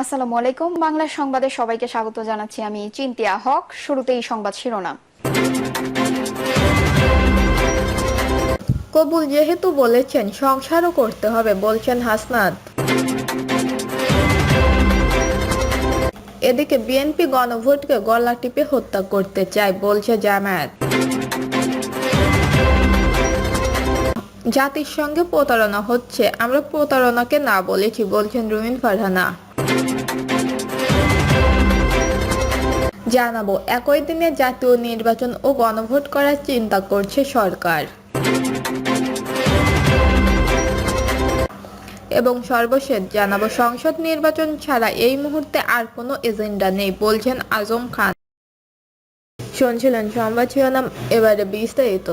আসসালামু আলাইকুম। বাংলা সংবাদে সবাইকে স্বাগত জানাচ্ছি আমি চিন্তিয়া হক। শুরুতেই সংবাদ শিরোনাম। কবুল যেহেতু বলেছেন, সংসারও করতে হবে, বলছেন হাসনাত। এদিকে বিএনপি গণভোটকে গলা টিপে হত্যা করতে চায়, বলছে জামায়াত। জাতির সঙ্গে প্রতারণা হচ্ছে, আমরা প্রতারণাকে না বলেছি, বলছেন রুমিন ফারহানা। জানাব, একই দিনে জাতীয় নির্বাচন ও গণভোট করার চিন্তা করছে সরকার। এবং সর্বশেষ জানাব, সংসদ নির্বাচন ছাড়া এই মুহূর্তে আর কোনো এজেন্ডা নেই, বলছেন আজম খান। শুনছিলেন সংবাদ শিরোনাম, এবারে বিস্তারিত।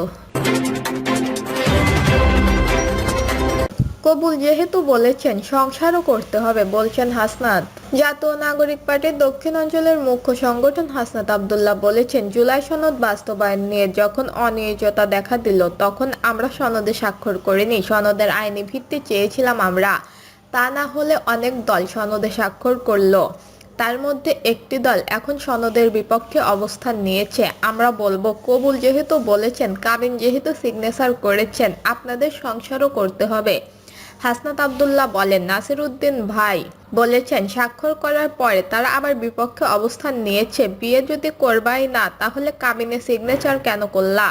কবুল যেহেতু বলেছেন, সংসারও করতে হবে, বলছেন হাসনাত। জাতীয় নাগরিক পার্টির দক্ষিণ অঞ্চলের মুখ্য সংগঠন হাসনাত আবদুল্লাহ বলেছেন, জুলাই সনদ বাস্তবায়ন নিয়ে যখন অনিয়মিততা দেখা দিল, তখন আমরা সনদে স্বাক্ষর করিনি, সনদের আইনি ভিত্তি চেয়েছিলাম আমরা। তা না হলে অনেক দল সনদে স্বাক্ষর করল। তার মধ্যে একটি দল এখন সনদের বিপক্ষে অবস্থান নিয়েছে। আমরা বলব, কবুল যেহেতু বলেছেন, কাবিন যেহেতু সিগনেচার করেছেন, আপনাদের সংসারও করতে হবে। হাসনাত আবদুল্লাহ বলেন নাসির উদ্দিন ভাই বলেছেন, স্বাক্ষর করার পরে তারা আবার বিপক্ষে অবস্থান নিয়েছে। বিয়ে যদি করবাই না, তাহলে কামিনে সিগনেচার কেন করলা?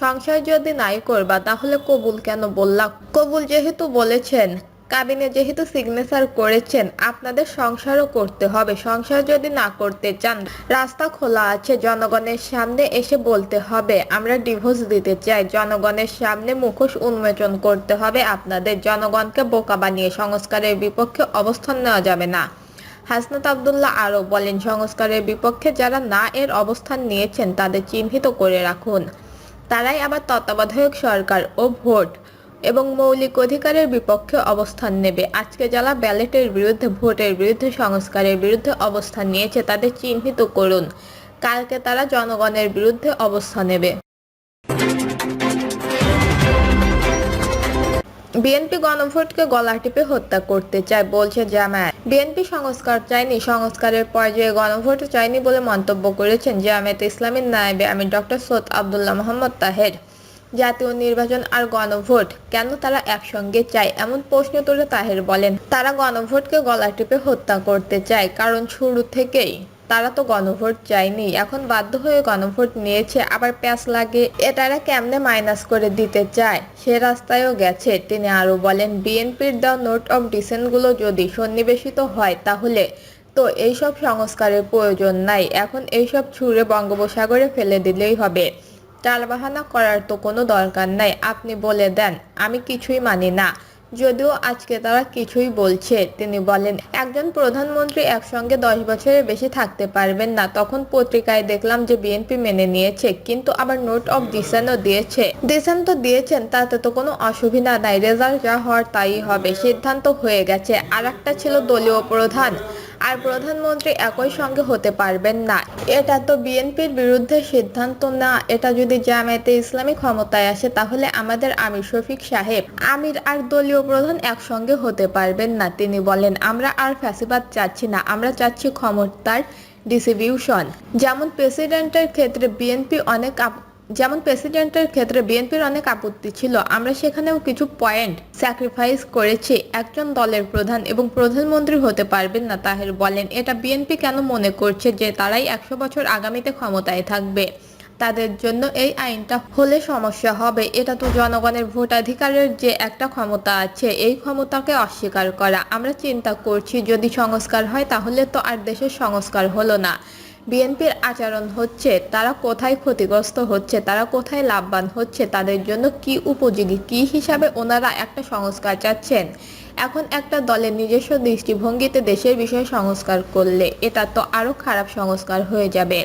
সংসার যদি নাই করবা, তাহলে কবুল কেন বললা? কবুল যেহেতু বলেছেন কাবিনে যেহেতু সিগনেচার করেছেন, আপনাদের সংসারও করতে হবে। সংসার যদি না করতে চান, রাস্তা খোলা আছে, জনগণের সামনে এসে বলতে হবে, আমরা ডিভোর্স দিতে চাই। জনগণের সামনে মুখোশ উন্মোচন করতে হবে আপনাদের। জনগণকে বোকা বানিয়ে সংস্কারের বিপক্ষে অবস্থান নেওয়া যাবে না। হাসনাত আবদুল্লাহ আরও বলেন, সংস্কারের বিপক্ষে যারা না এর অবস্থান নিয়েছেন, তাদের চিহ্নিত করে রাখুন। তারাই আবার তত্ত্বাবধায়ক সরকার ও ভোট। এবং মৌলিক অধিকারের বিপক্ষে অবস্থান নেবে। আজকে যারা ব্যালেটের বিরুদ্ধে, ভোটের বিরুদ্ধে, সংস্কারের বিরুদ্ধে অবস্থান নিয়েছে, তাদের চিহ্নিত করুন। কালকে তারা জনগণের বিরুদ্ধে অবস্থান নেবে। বিএনপি গণভোটকে গলা টিপে হত্যা করতে চায়, বলছে জামায়াত। বিএনপি সংস্কার চায়নি, সংস্কারের পর্যায়ে গণভোট চায়নি বলে মন্তব্য করেছেন জামায়াত ইসলামীর নায়েবে আমি ডক্টর সৈয়দ আবদুল্লাহ মোহাম্মদ তাহের। জাতীয় নির্বাচন আর গণভোট, কেন তারা একসঙ্গে চায়? এমন প্রশ্ন তুলে তাহের বলেন, তারা গণভোটকে গলা টিপে হত্যা করতে চায়, কারণ শুরু থেকেই তারা তো গণভোট চায়নি। এখন বাধ্য হয়ে গণভোট নিয়েছে, আবার প্যাস লাগে এ তারা কেমনে মাইনাস করে দিতে চায়? সে রাস্তায়ও গেছে, তিনি আরও বলেন, বিএনপির দেওয়া নোট অফ ডিসেন্টগুলো যদি সন্নিবেশিত হয়, তাহলে তো এইসব সংস্কারের প্রয়োজন নাই। এখন এইসব ছুঁড়ে বঙ্গোপসাগরে ফেলে দিলেই হবে। টালবাহানা করার তো কোনো দরকার নাই। আপনি বলে দেন, আমি কিছুই মানি না। যদিও আজকে তারা কিছুই বলছে। তিনি বলেন, একজন প্রধানমন্ত্রী একসঙ্গে দশ বছরের বেশি থাকতে পারবেন না। তখন পত্রিকায় দেখলাম যে বিএনপি মেনে নিয়েছে, কিন্তু আবার নোট অফ ডিসেন্টও দিয়েছে। ডিসেন্ট তো দিয়েছেন, তাতে তো কোনো অসুবিধা নাই। রেজাল্ট যা হওয়ার তাই হবে। সিদ্ধান্ত হয়ে গেছে। আর একটা ছিল দলীয় প্রধান। আর প্রধানমন্ত্রী একই সঙ্গে হতে পারবেন না। এটা তো বিএনপির বিরুদ্ধে সিদ্ধান্ত না। এটা যদি জামায়াতে ইসলামী ক্ষমতায় আসে, তাহলে আমাদের আমির শফিক সাহেব, আমির আর দলীয় প্রধান একসঙ্গে হতে পারবেন না, তিনি বলেন। আমরা আর ফ্যাসিবাদ চাচ্ছি না, আমরা চাচ্ছি ক্ষমতার ডিস্ট্রিবিউশন যেমন প্রেসিডেন্টের ক্ষেত্রে বিএনপি অনেক যেমন প্রেসিডেন্টের ক্ষেত্রে বিএনপির অনেক আপত্তি ছিল, আমরা সেখানেও কিছু পয়েন্ট স্যাক্রিফাইস করেছি, একজন দলের প্রধান এবং প্রধানমন্ত্রী হতে পারবেন না, তাহের বলেন। এটা বিএনপি কেন মনে করছে যে তারাই একশো বছর আগামীতে ক্ষমতায় থাকবে? তাদের জন্য এই আইনটা হলে সমস্যা হবে। এটা তো জনগণের ভোটাধিকারের যে একটা ক্ষমতা আছে, এই ক্ষমতাকে অস্বীকার করা। আমরা চিন্তা করছি, যদি সংস্কার হয় তাহলে তো আর দেশের সংস্কার হলো না। বিএনপির আচরণ হচ্ছে, তারা কোথায় ক্ষতিগ্রস্ত হচ্ছে, তারা কোথায় লাভবান হচ্ছে, তাদের জন্য কি উপযোগী, কি হিসাবে ওনারা একটা সংস্কার চাচ্ছেন? এখন একটা দলের নিজস্ব দৃষ্টিভঙ্গিতে দেশের বিষয়ে সংস্কার করলে এটা তো আরও খারাপ সংস্কার হয়ে যাবে।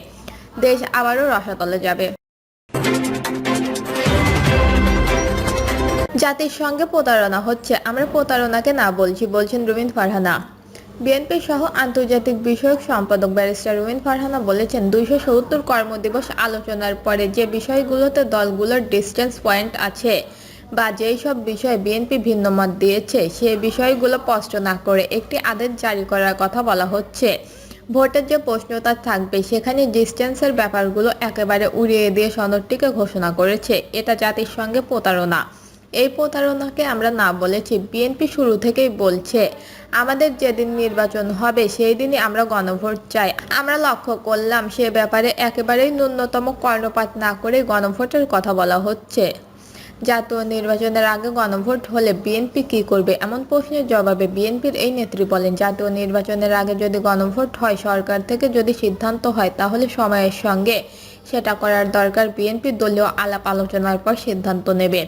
দেশ আবারও রসাতলে যাবে। জাতির সঙ্গে প্রতারণা হচ্ছে, আমরা প্রতারণাকে না বলছি, বলছেন রুমিন ফারহানা। বিএনপি সহ আন্তর্জাতিক বিষয়ক সম্পাদক ব্যারিস্টার রুমিন ফারহানা বলেছেন, দুইশো সত্তর কর্মদিবস আলোচনার পরে যে বিষয়গুলোতে দলগুলোর ডিস্টেন্স পয়েন্ট আছে বা যেই সব বিষয়ে বিএনপি ভিন্ন মত দিয়েছে সেই বিষয়গুলো স্পষ্ট না করে একটি আদেশ জারি করার কথা বলা হচ্ছে। ভোটের যে প্রশ্নতা থাকবে, সেখানে ডিস্টেন্সের ব্যাপারগুলো একেবারে উড়িয়ে দিয়ে সনদটিকে ঘোষণা করেছে। এটা জাতির সঙ্গে প্রতারণা। এই প্রতারণাকে আমরা না বলেছি বিএনপি শুরু থেকেই বলছে, আমাদের যেদিন নির্বাচন হবে, সেই দিনই আমরা গণভোট চাই। আমরা লক্ষ্য করলাম সে ব্যাপারে একেবারেই ন্যূনতম কর্ণপাত না করে গণভোটের কথা বলা হচ্ছে। জাতীয় নির্বাচনের আগে গণভোট হলে বিএনপি কি করবে? এমন প্রশ্নের জবাবে বিএনপির এই নেত্রী বলেন, জাতীয় নির্বাচনের আগে যদি গণভোট হয় সরকার থেকে যদি সিদ্ধান্ত হয়, তাহলে সময়ের সঙ্গে সেটা করার দরকার। বিএনপি দলীয় আলাপ আলোচনার পর সিদ্ধান্ত নেবে।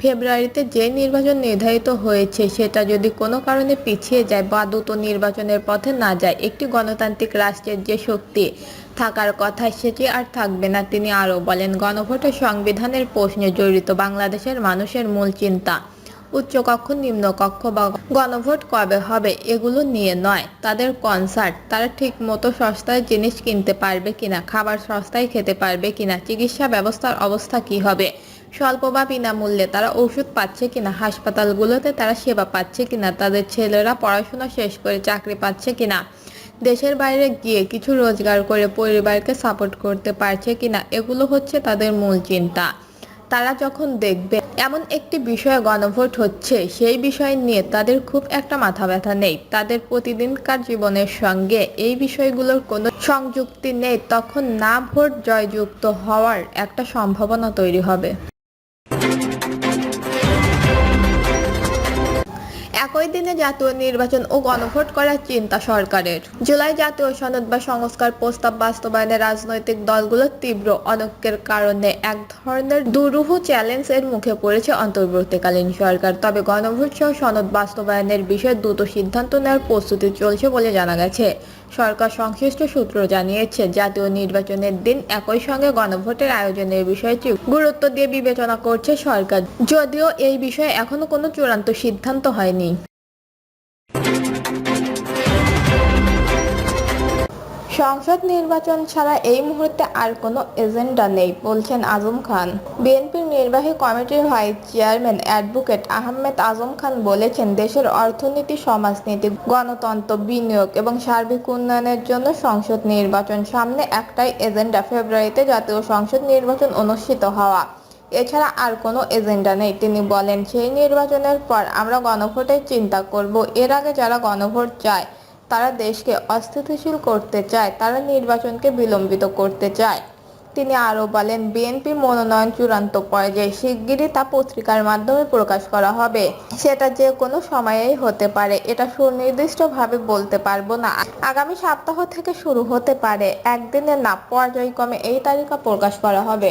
ফেব্রুয়ারিতে যে নির্বাচন নির্ধারিত হয়েছে, সেটা যদি কোনো কারণে পিছিয়ে যায় বা দ্রুত নির্বাচনের পথে না যায়, একটি গণতান্ত্রিক রাষ্ট্রের যে শক্তি থাকার কথা সেটি আর থাকবে না। তিনি আরও বলেন, গণভোটের সংবিধানের প্রশ্নে জড়িত বাংলাদেশের মানুষের মূল চিন্তা। উচ্চকক্ষ নিম্নকক্ষ বা গণভোট কবে হবে এগুলো নিয়ে নয়। তাদের কনসার্ট তারা ঠিক মতো সস্তায় জিনিস কিনতে পারবে কিনা, খাবার সস্তায় খেতে পারবে কিনা, চিকিৎসা ব্যবস্থার অবস্থা কি হবে, স্বল্প বা বিনামূল্যে তারা ওষুধ পাচ্ছে কিনা, হাসপাতালগুলোতে তারা সেবা পাচ্ছে কিনা, তাদের ছেলেরা পড়াশোনা শেষ করে চাকরি পাচ্ছে কিনা, দেশের বাইরে গিয়ে কিছু রোজগার করে পরিবারকে সাপোর্ট করতে পারছে কিনা, এগুলো হচ্ছে তাদের মূল চিন্তা। তারা যখন দেখবে এমন একটি বিষয়ে গণভোট হচ্ছে, সেই বিষয় নিয়ে তাদের খুব একটা মাথা ব্যথা নেই। তাদের প্রতিদিনকার জীবনের সঙ্গে এই বিষয়গুলোর কোনো সংযুক্তি নেই। তখন না ভোট জয়যুক্ত হওয়ার একটা সম্ভাবনা তৈরি হবে। একই দিনে জাতীয় নির্বাচন ও গণভোট করার চিন্তা সরকারের। জুলাই জাতীয় সনদ বা সংস্কার প্রস্তাব বাস্তবায়নে রাজনৈতিক দলগুলোর তীব্র অনৈক্যের কারণে এক ধরনের দুরূহ চ্যালেঞ্জ এর মুখে পড়েছে অন্তর্বর্তীকালীন সরকার। তবে গণভোট সহ সনদ বাস্তবায়নের বিষয়ে দ্রুত সিদ্ধান্ত নেওয়ার প্রস্তুতি চলছে বলে জানা গেছে। সরকার সংশ্লিষ্ট সূত্র জানিয়েছে, জাতীয় নির্বাচনের দিন একই সঙ্গে গণভোটের আয়োজনের বিষয়টি গুরুত্ব দিয়ে বিবেচনা করছে সরকার। যদিও এই বিষয়ে এখনও কোনো চূড়ান্ত সিদ্ধান্ত হয়নি। সংসদ নির্বাচন ছাড়া এই মুহূর্তে আর কোনো এজেন্ডা নেই, বলছেন আজম খান। বিএনপির নির্বাহী কমিটির vice chairman advocate Ahmed Azam Khan বলেছেন, দেশের অর্থনীতি, সমাজনীতি, গণতন্ত্র, বিনিয়োগ এবং সার্বিক উন্নয়নের জন্য সংসদ নির্বাচন সামনে একটাই এজেন্ডা, ফেব্রুয়ারিতে জাতীয় সংসদ নির্বাচন অনুষ্ঠিত হওয়া। এছাড়া আর কোনো এজেন্ডা নেই, তিনি বলেন, সেই নির্বাচনের পর আমরা গণভোটের চিন্তা করব। এর আগে যারা গণভোট চায় তারা দেশকে অস্থিতিশীল করতে চায়, তারা নির্বাচনকে বিলম্বিত করতে চায়। তিনি আরও বলেন, বিএনপি মনোনয়ন চূড়ান্ত পর্যায়ে শিগগিরই তা পত্রিকার মাধ্যমে প্রকাশ করা হবে। সেটা যে কোনো সময়েই হতে পারে, এটা সুনির্দিষ্টভাবে বলতে পারব না। আগামী সপ্তাহ থেকে শুরু হতে পারে একদিনে না, পর্যায়ক্রমে এই তালিকা প্রকাশ করা হবে।